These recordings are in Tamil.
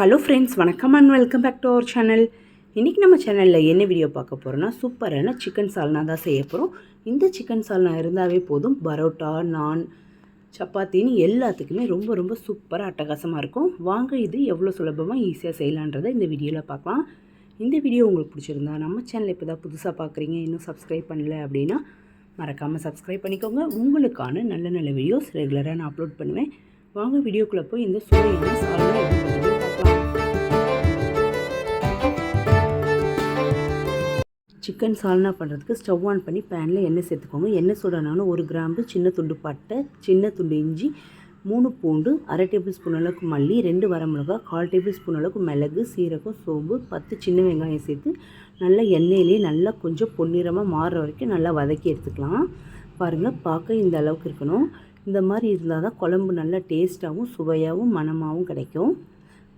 ஹலோ ஃப்ரெண்ட்ஸ் வணக்கம் and welcome back to our channel இன்றைக்கி நம்ம சேனலில் என்ன வீடியோ பார்க்க போகிறோன்னா சூப்பரான சிக்கன் சால்னா தான் செய்ய போகிறோம் இந்த சிக்கன் சால்னா இருந்தாவே போதும். பரோட்டா நான் சப்பாத்தின்னு எல்லாத்துக்குமே ரொம்ப ரொம்ப சூப்பராக அட்டகாசமாக இருக்கும். வாங்க இது எவ்வளோ சுலபமாக ஈஸியாக செய்யலான்றதை இந்த வீடியோவில் பார்க்கலாம். இந்த வீடியோ உங்களுக்கு பிடிச்சிருந்தா நம்ம சேனல் இப்போ தான் புதுசாக பார்க்குறீங்க இன்னும் சப்ஸ்கிரைப் பண்ணல அப்படின்னா மறக்காமல் சப்ஸ்கிரைப் பண்ணிக்கோங்க. உங்களுக்கான நல்ல நல்ல வீடியோஸ் ரெகுலராக நான் அப்லோட் பண்ணுவேன். வாங்க வீடியோக்குள்ளே போய் இந்த சுவையான சால்னா எப்படி சிக்கன் சால்னா பண்ணுறதுக்கு ஸ்டவ் ஆன் பண்ணி பேனில் எண்ணெய் சேர்த்துக்கோங்க. எண்ணெய் சூடானாலும் ஒரு கிராம்பு சின்ன துண்டு பட்டை சின்ன துண்டு இஞ்சி மூணு பூண்டு அரை டேபிள் ஸ்பூன் அளவுக்கு மல்லி ரெண்டு வரமிளகா கால் டேபிள் ஸ்பூன் அளவுக்கு மிளகு சீரகம் சோம்பு பத்து சின்ன வெங்காயம் சேர்த்து நல்லா எண்ணெயிலேயே நல்லா கொஞ்சம் பொன்னிறமாக மாறுற வரைக்கும் நல்லா வதக்கி எடுத்துக்கலாம். பாருங்கள் பார்க்க இந்த அளவுக்கு இருக்கணும். இந்த மாதிரி இருந்தால் தான் குழம்பு நல்லா டேஸ்ட்டாகவும் சுவையாகவும் மணமாகவும் கிடைக்கும்.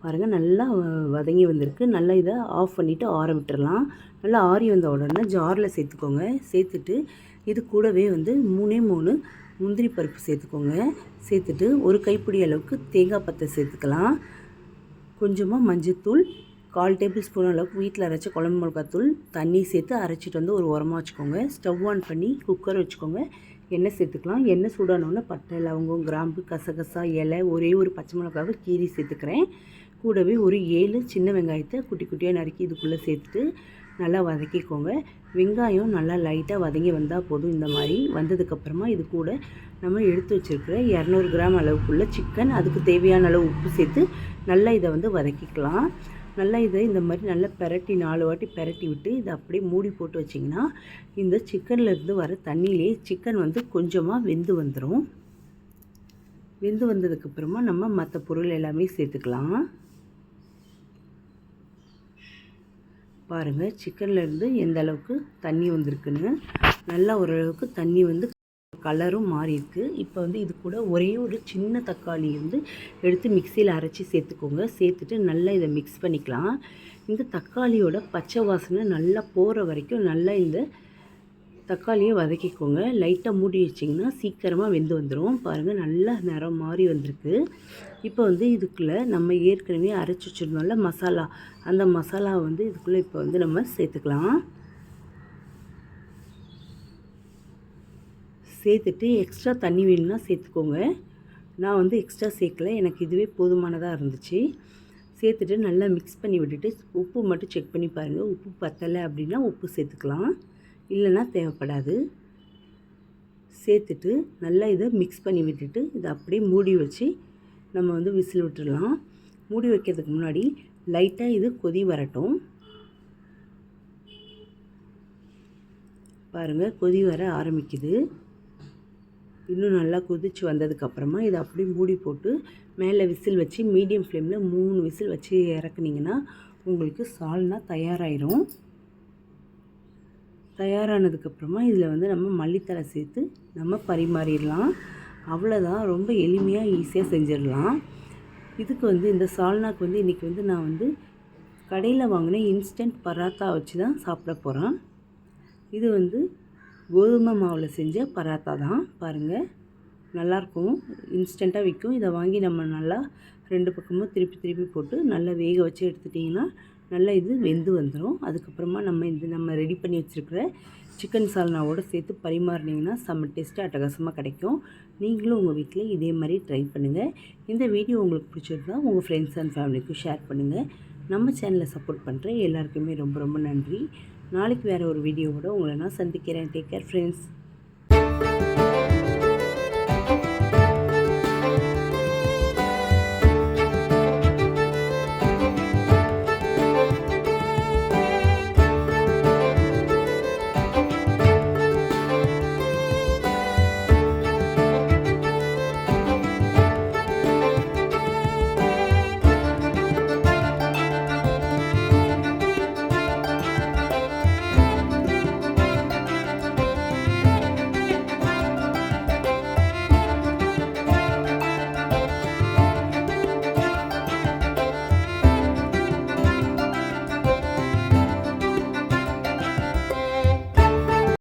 பாருங்கள் நல்லா வ- வதங்கி வந்திருக்கு. நல்லா இதை ஆஃப் பண்ணிவிட்டு ஆற விட்டுறலாம். நல்லா ஆறி வந்த உடனே ஜாரில் சேர்த்துக்கோங்க. சேர்த்துட்டு இது கூடவே வந்து மூணே மூணு முந்திரி பருப்பு சேர்த்துக்கோங்க. சேர்த்துட்டு ஒரு கைப்பிடி அளவுக்கு தேங்காய் பத்தை சேர்த்துக்கலாம். கொஞ்சமாக மஞ்சத்தூள் கால் டேபிள் ஸ்பூன் அளவுக்கு வீட்டில் அரைச்ச குழம்பு மிளகாத்தூள் தண்ணி சேர்த்து அரைச்சிட்டு வந்து ஒரு உரமாக வச்சுக்கோங்க. ஸ்டவ் ஆன் பண்ணி குக்கர் வச்சுக்கோங்க. எண்ணெய் சேர்த்துக்கலாம். எண்ணெய் சூடானோடனே பட்டை லவங்கம் கிராம்பு கசகசா இலை ஒரே ஒரு பச்சை மிளகாவை கீரி சேர்த்துக்கிறேன். கூடவே ஒரு ஏழு சின்ன வெங்காயத்தை குட்டி குட்டியாக நறுக்கி இதுக்குள்ளே சேர்த்துட்டு நல்லா வதக்கிக்கோங்க. வெங்காயம் நல்லா லைட்டாக வதங்கி வந்தால் போதும். இந்த மாதிரி வந்ததுக்கப்புறமா இது கூட நம்ம எடுத்து வச்சுருக்கிற இரநூறு கிராம் அளவுக்குள்ள சிக்கன் அதுக்கு தேவையான அளவு உப்பு சேர்த்து நல்லா இதை வந்து வதக்கிக்கலாம். நல்லா இதை இந்த மாதிரி நல்லா பெரட்டி நாலு வாட்டி பெரட்டி விட்டு இதை அப்படியே மூடி போட்டு வச்சிங்கன்னா இந்த சிக்கன்லேருந்து வர தண்ணியிலே சிக்கன் வந்து கொஞ்சமாக வெந்து வந்துடும் வெந்து வந்ததுக்கப்புறமா நம்ம மற்ற பொருள் எல்லாமே சேர்த்துக்கலாம். பாருங்கள் சிக்கன்லேருந்து எந்த அளவுக்கு தண்ணி வந்திருக்குன்னு. நல்லா ஓரளவுக்கு தண்ணி வந்து கலரும் மாறியிருக்கு. இப்போ வந்து இது கூட ஒரே ஒரு சின்ன தக்காளி வந்து எடுத்து மிக்சியில் அரைச்சி சேர்த்துக்கோங்க. சேர்த்துட்டு நல்லா இதை மிக்ஸ் பண்ணிக்கலாம். இந்த தக்காளியோட பச்சை வாசனை நல்லா போகிற வரைக்கும் நல்லா இந்த தக்காளியை வதக்கிக்கோங்க. லைட்டாக மூடி வச்சிங்கன்னா சீக்கிரமாக வெந்து வந்துடும் பாருங்கள் நல்லா நிறம் மாறி வந்திருக்கு. இப்போ வந்து இதுக்குள்ளே நம்ம ஏற்கனவே அரைச்சி வச்சுருந்தோம்ல மசாலா. அந்த மசாலா வந்து இதுக்குள்ளே இப்போ வந்து நம்ம சேர்த்துக்கலாம். சேர்த்துட்டு எக்ஸ்ட்ரா தண்ணி வேணும்னா சேர்த்துக்கோங்க. நான் வந்து எக்ஸ்ட்ரா சேர்க்கல. எனக்கு இதுவே போதுமானதாக இருந்துச்சு. சேர்த்துட்டு நல்லா மிக்ஸ் பண்ணி விட்டுட்டு உப்பு மட்டும் செக் பண்ணி பாருங்கள் உப்பு பத்தலை அப்படின்னா உப்பு சேர்த்துக்கலாம். இல்லைன்னா தேவைப்படாது. சேர்த்துட்டு நல்லா இதை மிக்ஸ் பண்ணி விட்டுட்டு இதை அப்படியே மூடி வச்சு நம்ம வந்து விசில் விட்டுடலாம். மூடி வைக்கிறதுக்கு முன்னாடி லைட்டாக இது கொதி வரட்டும். பாருங்கள் கொதி வர ஆரம்பிக்குது. இன்னும் நல்லா கொதிச்சு வந்ததுக்கப்புறமா இதை அப்படியே மூடி போட்டு மேலே விசில் வச்சு மீடியம் ஃப்ளேமில் மூணு விசில் வச்சு இறக்குனிங்கன்னா உங்களுக்கு சால்னா தயாராகிடும் தயாரானதுக்கப்புறமா இதில் வந்து நம்ம மல்லித்தலை சேர்த்து நம்ம பரிமாறிடலாம். அவ்வளோதான் ரொம்ப எளிமையாக ஈஸியாக செஞ்சிடலாம். இதுக்கு வந்து இந்த சால்னாக்கு வந்து இன்றைக்கி வந்து நான் வந்து கடையில் வாங்கின இன்ஸ்டன்ட் பராத்தா வச்சு தான் சாப்பிட போகிறேன் இது வந்து கோதுமை மாவில் செஞ்ச பராத்தா தான். பாருங்கள் நல்லாயிருக்கும். இன்ஸ்டண்ட்டாக விற்கும். இதை வாங்கி நம்ம நல்லா ரெண்டு பக்கமும் திருப்பி திருப்பி போட்டு நல்லா வேக வச்சு எடுத்துட்டிங்கன்னா நல்லா இது வெந்து வந்துடும் அதுக்கப்புறமா நம்ம இது நம்ம ரெடி பண்ணி வச்சுருக்கிற சிக்கன் சால்னாவோட சேர்த்து பரிமாறினீங்கன்னா செம்ம டேஸ்ட்டு அட்டகாசமாக கிடைக்கும். நீங்களும் உங்கள் வீட்டில் இதே மாதிரி ட்ரை பண்ணுங்கள் இந்த வீடியோ உங்களுக்கு பிடிச்சிருந்தா உங்கள் ஃப்ரெண்ட்ஸ் அண்ட் ஃபேமிலிக்கும் ஷேர் பண்ணுங்கள் நம்ம சேனலை சப்போர்ட் பண்ணுற எல்லாருக்குமே ரொம்ப ரொம்ப நன்றி. நாளைக்கு வேறு ஒரு வீடியோவோட உங்களை நான் சந்திக்கிறேன். Take care friends